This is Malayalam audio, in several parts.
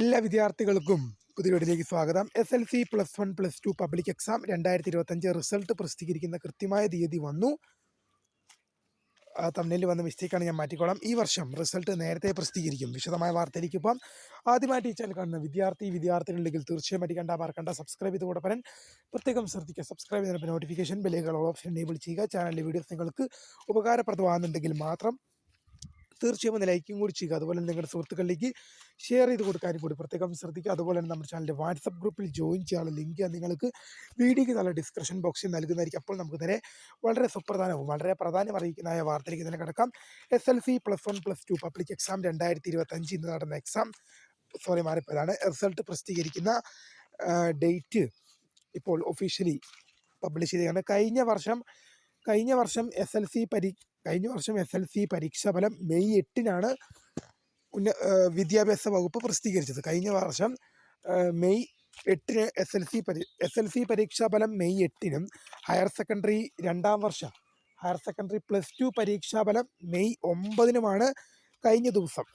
എല്ലാ വിദ്യാർത്ഥികൾക്കും പുതിയ സ്വാഗതം. S L C plus one plus two public exam രണ്ടായിരത്തി ഇരുപത്തഞ്ച് റിസൾട്ട് പ്രസിദ്ധീകരിക്കുന്ന കൃത്യമായ തീയതി വന്നു. തമ്മിൽ വന്ന മിസ്റ്റേക്കാണ് ഞാൻ മാറ്റിക്കോളാം. ഈ വർഷം റിസൾട്ട് നേരത്തെ പ്രസിദ്ധീകരിക്കും. വിശദമായ വാർത്തയിലേക്ക് ഇപ്പം ആദ്യമായിട്ട് ഈ കാണുന്ന വിദ്യാർത്ഥി വിദ്യാർത്ഥികളിലേക്ക് തീർച്ചയായും പഠിക്കേണ്ട മറക്കണ്ട. സബ്സ്ക്രൈബ് ചെയ്ത് കൂടെ പ്രത്യേകം ശ്രദ്ധിക്കുക. സബ്സ്ക്രൈബ് ചെയ്തപ്പോൾ നോട്ടിഫിക്കേഷൻ ബെല്ലുകൾ ഓപ്ഷൻ എനേബിൾ ചെയ്യുക. ചാനലിലെ വീഡിയോസ് നിങ്ങൾക്ക് ഉപകാരപ്രദമാകുന്നുണ്ടെങ്കിൽ മാത്രം തീർച്ചയായും ഒന്ന് ലൈക്കും കൂടി ചെയ്യുക. അതുപോലെ തന്നെ നിങ്ങളുടെ സുഹൃത്തുക്കളിലേക്ക് ഷെയർ ചെയ്ത് കൊടുക്കാനും കൂടി പ്രത്യേകം ശ്രദ്ധിക്കുക. അതുപോലെ തന്നെ നമ്മുടെ ചാനലിന്റെ വാട്സപ്പ് ഗ്രൂപ്പിൽ ജോയിൻ ചെയ്യാനുള്ള ലിങ്ക് നിങ്ങൾക്ക് വീഡിയോയ്ക്ക് നല്ല ഡിസ്ക്രിപ്ഷൻ ബോക്സിൽ നൽകുന്നതായിരിക്കും. അപ്പോൾ നമുക്ക് തന്നെ വളരെ സുപ്രധാനവും വളരെ പ്രധാനം അറിയിക്കുന്നതായ വാർത്തയിലേക്ക് തന്നെ കിടക്കാം. S L C plus one plus two public exam രണ്ടായിരത്തി ഇരുപത്തഞ്ച് ഇന്ന് നടന്ന എക്സാം സോറി മാറിപ്പോയതാണ്. റിസൾട്ട് പ്രസിദ്ധീകരിക്കുന്ന ഡേറ്റ് ഇപ്പോൾ ഒഫീഷ്യലി പബ്ലിഷ് ചെയ്തതാണ്. കഴിഞ്ഞ വർഷം കഴിഞ്ഞ വർഷം എസ് എൽ സി പരി കഴിഞ്ഞ വർഷം എസ് എൽ സി പരീക്ഷാ ഫലം മെയ് എട്ടിനാണ് ഉന്ന വിദ്യാഭ്യാസ വകുപ്പ് പ്രസിദ്ധീകരിച്ചത്. കഴിഞ്ഞ വർഷം മെയ് എട്ടിന് എസ് എൽ സി പരി എസ് എൽ സി പരീക്ഷാ ഫലം മെയ് എട്ടിനും ഹയർ സെക്കൻഡറി രണ്ടാം വർഷ ഹയർ സെക്കൻഡറി പ്ലസ് ടു പരീക്ഷാ ഫലം മെയ് ഒമ്പതിനുമാണ് കഴിഞ്ഞ ദിവസം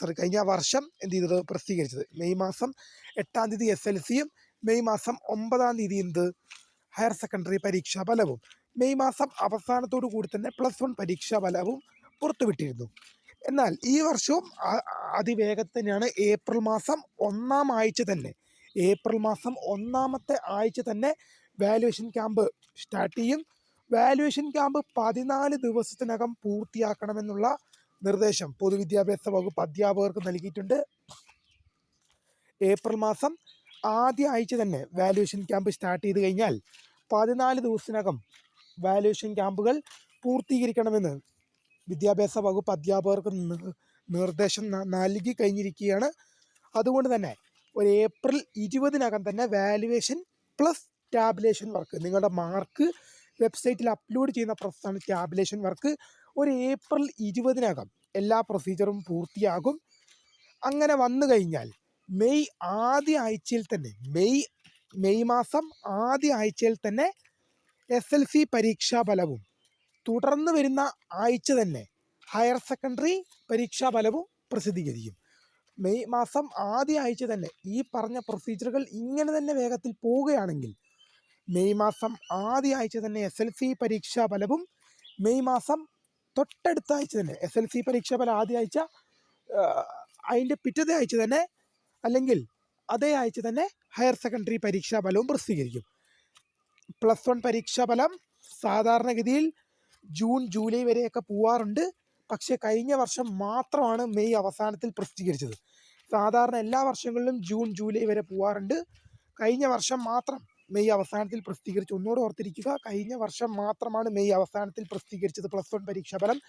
സോറി കഴിഞ്ഞ വർഷം എന്ത് ചെയ്തത്? പ്രസിദ്ധീകരിച്ചത്. മെയ് മാസം എട്ടാം തീയതി എസ് എൽ സിയും മെയ് മാസം ഒമ്പതാം തീയതി എന്ത്? ഹയർ സെക്കൻഡറി പരീക്ഷാ ഫലവും മെയ് മാസം അവസാനത്തോടു കൂടി തന്നെ പ്ലസ് വൺ പരീക്ഷാ ഫലവും പുറത്തുവിട്ടിരുന്നു. എന്നാൽ ഈ വർഷവും അതിവേഗത്തിൽ തന്നെയാണ് ഏപ്രിൽ മാസം ഒന്നാം ആഴ്ച തന്നെ ഏപ്രിൽ മാസം ഒന്നാമത്തെ ആഴ്ച തന്നെ വാല്യുവേഷൻ ക്യാമ്പ് സ്റ്റാർട്ട് ചെയ്യും. വാല്യുവേഷൻ ക്യാമ്പ് പതിനാല് ദിവസത്തിനകം പൂർത്തിയാക്കണമെന്നുള്ള നിർദ്ദേശം പൊതുവിദ്യാഭ്യാസ വകുപ്പ് അധ്യാപകർക്ക് നൽകിയിട്ടുണ്ട്. ഏപ്രിൽ മാസം ആദ്യ ആഴ്ച തന്നെ വാല്യുവേഷൻ ക്യാമ്പ് സ്റ്റാർട്ട് ചെയ്ത് കഴിഞ്ഞാൽ പതിനാല് ദിവസത്തിനകം വാല്യുവേഷൻ ക്യാമ്പുകൾ പൂർത്തീകരിക്കണമെന്ന് വിദ്യാഭ്യാസ വകുപ്പ് അധ്യാപകർക്ക് നിർദ്ദേശം നൽകി കഴിഞ്ഞിരിക്കുകയാണ്. അതുകൊണ്ട് തന്നെ ഒരു ഏപ്രിൽ ഇരുപതിനകം തന്നെ വാലുവേഷൻ പ്ലസ് ടാബുലേഷൻ വർക്ക് നിങ്ങളുടെ മാർക്ക് വെബ്സൈറ്റിൽ അപ്ലോഡ് ചെയ്യുന്ന പ്രോസസ്സാണ് ടാബുലേഷൻ വർക്ക് ഒരു ഏപ്രിൽ ഇരുപതിനകം എല്ലാ പ്രൊസീജിയറും പൂർത്തിയാകും. അങ്ങനെ വന്നു കഴിഞ്ഞാൽ മെയ് ആദ്യ ആഴ്ചയിൽ തന്നെ മെയ് മെയ് മാസം ആദ്യ ആഴ്ചയിൽ തന്നെ എസ് എൽ സി പരീക്ഷാ ഫലവും തുടർന്ന് വരുന്ന ആഴ്ച തന്നെ ഹയർ സെക്കൻഡറി പരീക്ഷാ ഫലവും പ്രസിദ്ധീകരിക്കും. മെയ് മാസം ആദ്യ ആഴ്ച തന്നെ ഈ പറഞ്ഞ പ്രൊസീജിയറുകൾ ഇങ്ങനെ തന്നെ വേഗത്തിൽ പോവുകയാണെങ്കിൽ മെയ് മാസം ആദ്യ ആഴ്ച തന്നെ എസ് എൽ സി പരീക്ഷാ ഫലവും മെയ് മാസം തൊട്ടടുത്ത ആഴ്ച തന്നെ എസ് എൽ സി പരീക്ഷാ ഫലം ആദ്യ ആഴ്ച അതിന്റെ പിറ്റത്തെ ആഴ്ച തന്നെ അല്ലെങ്കിൽ അതേ ആഴ്ച തന്നെ ഹയർ സെക്കൻഡറി പരീക്ഷാ ഫലവും പ്രസിദ്ധീകരിക്കും. പ്ലസ് വൺ പരീക്ഷാ ഫലം സാധാരണഗതിയിൽ ജൂൺ ജൂലൈ വരെയൊക്കെ പോവാറുണ്ട്. പക്ഷേ കഴിഞ്ഞ വർഷം മാത്രമാണ് മെയ് അവസാനത്തിൽ പ്രസിദ്ധീകരിച്ചത്. സാധാരണ എല്ലാ വർഷങ്ങളിലും ജൂൺ ജൂലൈ വരെ പോവാറുണ്ട്. കഴിഞ്ഞ വർഷം മാത്രം മെയ് അവസാനത്തിൽ പ്രസിദ്ധീകരിച്ചു. ഒന്നുകൂടെ ഓർത്തിരിക്കുക കഴിഞ്ഞ വർഷം മാത്രമാണ് മെയ് അവസാനത്തിൽ പ്രസിദ്ധീകരിച്ചത് പ്ലസ് വൺ പരീക്ഷാ ഫലം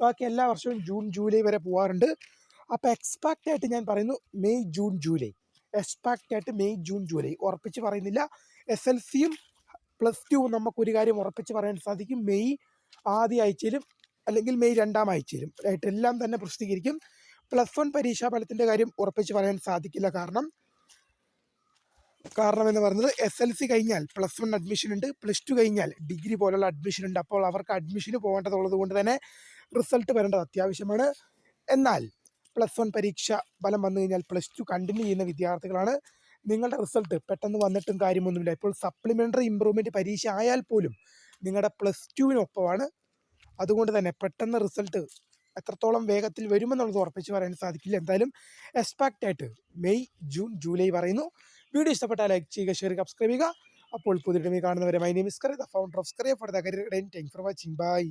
ബാക്കി എല്ലാ വർഷവും ജൂൺ ജൂലൈ വരെ പോവാറുണ്ട്. അപ്പോൾ എക്സ്പാക്റ്റ് ആയിട്ട് ഞാൻ പറയുന്നു മെയ് ജൂൺ ജൂലൈ. എക്സ്പാക്റ്റ് ആയിട്ട് മെയ് ജൂൺ ജൂലൈ. ഉറപ്പിച്ച് പറയുന്നില്ല. എസ് എൽ സിയും പ്ലസ് ടു നമുക്കൊരു കാര്യം ഉറപ്പിച്ച് പറയാൻ സാധിക്കും. മെയ് ആദ്യ ആഴ്ചയിലും അല്ലെങ്കിൽ മെയ് രണ്ടാം ആഴ്ചയിലും ആയിട്ട് എല്ലാം തന്നെ പ്രസിദ്ധീകരിക്കും. പ്ലസ് വൺ പരീക്ഷാ ഫലത്തിന്റെ കാര്യം ഉറപ്പിച്ച് പറയാൻ സാധിക്കില്ല കാരണം കാരണം എന്ന് പറയുന്നത് എസ് എൽ സി കഴിഞ്ഞാൽ പ്ലസ് വൺ അഡ്മിഷൻ ഉണ്ട്. പ്ലസ് ടു കഴിഞ്ഞാൽ ഡിഗ്രി പോലുള്ള അഡ്മിഷൻ ഉണ്ട്. അപ്പോൾ അവർക്ക് അഡ്മിഷന് പോകേണ്ടതുള്ളത് കൊണ്ട് തന്നെ റിസൾട്ട് വരേണ്ടത് അത്യാവശ്യമാണ്. എന്നാൽ പ്ലസ് വൺ പരീക്ഷ ഫലം വന്നു കഴിഞ്ഞാൽ പ്ലസ് ടു കണ്ടിന്യൂ ചെയ്യുന്ന വിദ്യാർത്ഥികളാണ്. നിങ്ങളുടെ റിസൾട്ട് പെട്ടെന്ന് വന്നിട്ടും കാര്യമൊന്നുമില്ല. ഇപ്പോൾ സപ്ലിമെന്ററി ഇമ്പ്രൂവ്മെന്റ് പരീക്ഷ ആയാൽ പോലും നിങ്ങളുടെ പ്ലസ് ടുവിനൊപ്പമാണ് അതുകൊണ്ട് തന്നെ പെട്ടെന്ന് റിസൾട്ട് എത്രത്തോളം വേഗത്തിൽ വരുമെന്നുള്ളത് ഉറപ്പിച്ച് പറയാൻ സാധിക്കില്ല. എന്തായാലും എക്സ്പാക്റ്റ് ആയിട്ട് മെയ് ജൂൺ ജൂലൈ പറയുന്നു. വീഡിയോ ഇഷ്ടപ്പെട്ടാൽ ലൈക്ക് ചെയ്യുക ഷെയർ സബ്സ്ക്രൈബ് ചെയ്യുക. അപ്പോൾ പുതിയ കാണുന്നവരെ my name is Kari the founder of Skaria for the career thank for watching bye